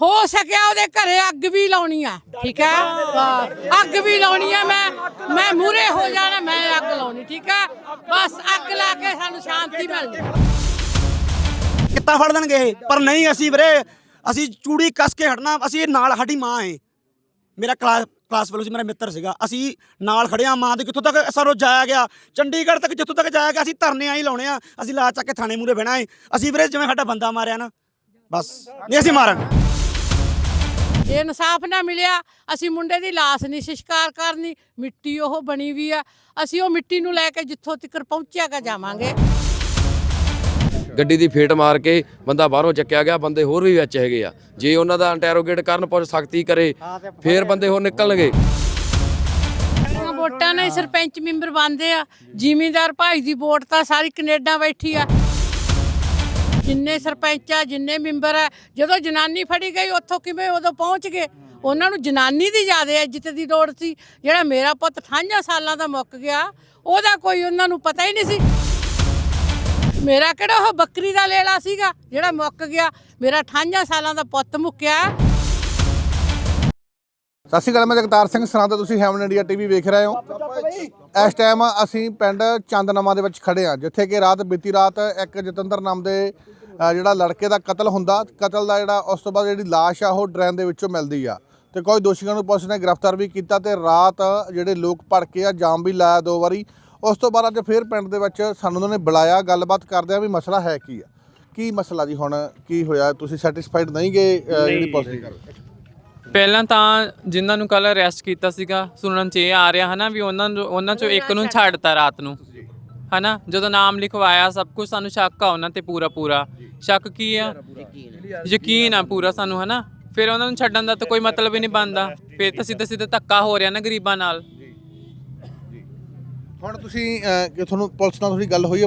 ਹੋ ਸਕਿਆ ਉਹਦੇ ਘਰੇ ਅੱਗ ਵੀ ਲਾਉਣੀ ਆ ਠੀਕ ਹੈ? ਹਾਂ, ਅੱਗ ਵੀ ਲਾਉਣੀ ਆ ਮੈਂ ਮੈਂ ਮੂਰੇ ਹੋ ਜਾਣਾ ਮੈਂ ਅੱਗ ਲਾਉਣੀ ਠੀਕ ਹੈ? ਬਸ ਅੱਗ ਲਾ ਕੇ ਸਾਨੂੰ ਸ਼ਾਂਤੀ ਮਿਲਦੀ ਕਿੱਤਾ ਫੜ ਦੇਣਗੇ ਇਹ? ਪਰ ਨਹੀਂ ਅਸੀਂ ਵੀਰੇ ਅਸੀਂ ਚੂੜੀ ਕੱਸ ਕੇ ਹਟਣਾ ਅਸੀਂ ਨਾਲ ਸਾਡੀ ਮਾਂ ਹੈ ਮੇਰਾ ਕਲਾਸ ਕਲਾਸ ਫੈਲੋ ਸੀ ਮੇਰਾ ਮਿੱਤਰ ਸੀਗਾ। ਅਸੀਂ ਨਾਲ ਖੜਿਆ ਮਾਂ ਦੇ ਕਿੱਥੋਂ ਤੱਕ ਸਰੋ ਜਾਇਆ ਗਿਆ? ਚੰਡੀਗੜ੍ਹ ਤੱਕ ਜਿੱਥੋਂ ਤੱਕ ਜਾਇਆ ਗਿਆ ਅਸੀਂ ਧਰਨੇ ਆਈ ਲਾਉਣੇ ਆ। ਅਸੀਂ ਲਾ ਚੱਕ ਕੇ ਥਾਣੇ ਮੂਰੇ ਬਹਿਣਾ ਏ। ਅਸੀਂ ਵੀਰੇ ਜਿਵੇਂ ਸਾਡਾ ਬੰਦਾ ਮਾਰਿਆ ਨਾ ਬਸ। ਨਹੀਂ ਅਸੀਂ ਮਾਰਾਂਗੇ। ਜੇ ਇਨਸਾਫ ਨਾ ਮਿਲਿਆ। ਅਸੀਂ ਮੁੰਡੇ ਦੀ ਲਾਸ਼ ਨਹੀਂ ਸੰਸਕਾਰ ਕਰਨੀ ਮਿੱਟੀ ਉਹ ਬਣੀ ਵੀ ਆ। ਅਸੀਂ ਉਹ ਮਿੱਟੀ ਨੂੰ ਲੈ ਕੇ ਜਿੱਥੋਂ ਤੱਕ ਪਹੁੰਚਿਆ ਗਾ ਜਾਵਾਂਗੇ। ਗੱਡੀ ਦੀ ਫੇਟ ਮਾਰ ਕੇ ਬੰਦਾ ਬਾਹਰੋਂ ਚੱਕਿਆ ਗਿਆ ਬੰਦੇ ਹੋਰ ਵੀ ਵਿੱਚ ਹੈਗੇ ਆ। ਜੇ ਉਹਨਾਂ ਦਾ ਇੰਟਰੋਗੇਟ ਕਰਨ ਪੁੱਛ ਸਖਤੀ ਕਰੇ ਫੇਰ ਬੰਦੇ ਹੋਰ ਨਿਕਲਣਗੇ। ਵੋਟਾਂ ਨਾਲ ਸਰਪੰਚ ਮੈਂਬਰ ਬਣਦੇ ਆ। ਜ਼ਿਮੀਂਦਾਰ ਭਾਈ ਦੀ ਵੋਟ ਤਾਂ ਸਾਰੀ ਕੈਨੇਡਾ ਬੈਠੀ ਆ। ਜਿੰਨੇ ਸਰਪੰਚ ਆ, ਜਿੰਨੇ ਮੈਂਬਰ ਆ, ਜਦੋਂ ਜਨਾਨੀ ਫੜੀ ਗਈ, ਉੱਥੋਂ ਕਿਵੇਂ ਉਦੋਂ ਪਹੁੰਚ ਗਏ? ਉਹਨਾਂ ਨੂੰ ਜਨਾਨੀ ਦੀ ਜ਼ਿਆਦਾ ਇੱਜ਼ਤ ਦੀ ਲੋੜ ਸੀ। ਜਿਹੜਾ ਮੇਰਾ ਪੁੱਤ 58 ਸਾਲਾਂ ਦਾ ਮੁੱਕ ਗਿਆ, ਉਹਦਾ ਕੋਈ ਉਹਨਾਂ ਨੂੰ ਪਤਾ ਹੀ ਨਹੀਂ ਸੀ। ਮੇਰਾ ਕਿਹੜਾ ਉਹ ਬੱਕਰੀ ਦਾ ਲੇਲਾ ਸੀਗਾ, ਜਿਹੜਾ ਮੁੱਕ ਗਿਆ। ਮੇਰਾ 58 ਸਾਲਾਂ ਦਾ ਪੁੱਤ ਮੁੱਕਿਆ। ਸਤਿ ਸ਼੍ਰੀ ਅਕਾਲ ਮੈਂ ਜਗਤਾਰ ਸਿੰਘ ਸਰਾਂਦਾ ਤੁਸੀਂ ਹੈਵਨ ਇੰਡੀਆ ਟੀਵੀ ਵੇਖ ਰਹੇ ਹੋ। ਇਸ ਟਾਈਮ ਅਸੀਂ ਪਿੰਡ ਚੰਦਨਮਾ ਦੇ ਵਿੱਚ ਖੜੇ ਹਾਂ ਜਿੱਥੇ ਕਿ ਰਾਤ ਬੀਤੀ ਰਾਤ ਇੱਕ ਜਤਿੰਦਰ ਨਾਮ ਦੇ ਜਿਹੜਾ ਲੜਕੇ ਦਾ ਕਤਲ ਹੁੰਦਾ। ਕਤਲ ਦਾ ਜਿਹੜਾ ਉਸ ਤੋਂ ਬਾਅਦ ਜਿਹੜੀ ਲਾਸ਼ ਆ ਉਹ ਡਰੇਨ ਦੇ ਵਿੱਚੋਂ ਮਿਲਦੀ ਆ। ਤੇ ਕੋਈ ਦੋਸ਼ੀਆਂ ਨੂੰ ਪੁਲਿਸ ਨੇ ਗ੍ਰਿਫਤਾਰ ਵੀ ਕੀਤਾ ਤੇ ਰਾਤ ਜਿਹੜੇ ਲੋਕ ਭੜਕੇ ਆ ਜਾਮ ਵੀ ਲਾਇਆ ਦੋ ਵਾਰੀ। ਉਸ ਤੋਂ ਬਾਅਦ ਅੱਜ ਫੇਰ ਪਿੰਡ ਦੇ ਵਿੱਚ ਸਾਨੂੰ ਉਹਨਾਂ ਨੇ ਬੁਲਾਇਆ ਗੱਲਬਾਤ ਕਰਦੇ ਆ ਵੀ ਮਸਲਾ ਹੈ ਕੀ ਆ। ਕੀ ਮਸਲਾ ਜੀ ਹੁਣ? ਕੀ ਹੋਇਆ? ਤੁਸੀਂ ਸੈਟੀਸਫਾਈਡ ਨਹੀਂ ਗਏ ਜਿਹੜੀ ਪੁਲਿਸ ਦੀ ਗੱਲ? ਪਹਿਲਾਂ ਤਾਂ ਜਿਨ੍ਹਾਂ ਨੂੰ ਕੱਲ ਅਰੈਸਟ ਕੀਤਾ ਸੀਗਾ ਸੁਣਨ ਚ ਇਹ ਆ ਰਿਹਾ ਹਨਾ ਵੀ ਉਹਨਾਂ ਨੂੰ ਉਹਨਾਂ ਚੋਂ ਇੱਕ ਨੂੰ ਛੱਡਤਾ ਰਾਤ ਨੂੰ। ਹਨਾ ਜਦੋਂ ਨਾਮ ਲਿਖਵਾਇਆ ਸਭ ਕੁਝ ਸਾਨੂੰ ਸ਼ੱਕ ਆ ਉਹਨਾਂ ਤੇ ਪੂਰਾ ਪੂਰਾ। ਸ਼ੱਕ ਕੀ ਆ? ਯਕੀਨ ਆ ਪੂਰਾ ਸਾਨੂੰ ਹਨਾ? ਫਿਰ ਉਹਨਾਂ ਨੂੰ ਛੱਡਣ ਦਾ ਤਾਂ ਕੋਈ ਮਤਲਬ ਹੀ ਨਹੀਂ ਬਣਦਾ। ਫਿਰ ਤਾਂ ਸਿੱਧਾ ਸਿੱਧਾ ਧੱਕਾ ਹੋ ਰਿਹਾ ਨਾ ਗਰੀਬਾਂ ਨਾਲ। ਹੁਣ ਤੁਸੀਂ ਅਹ, ਤੁਹਾਨੂੰ ਪੁਲਿਸ ਨਾਲ ਥੋੜੀ ਗੱਲ ਹੋਈ ਹੈ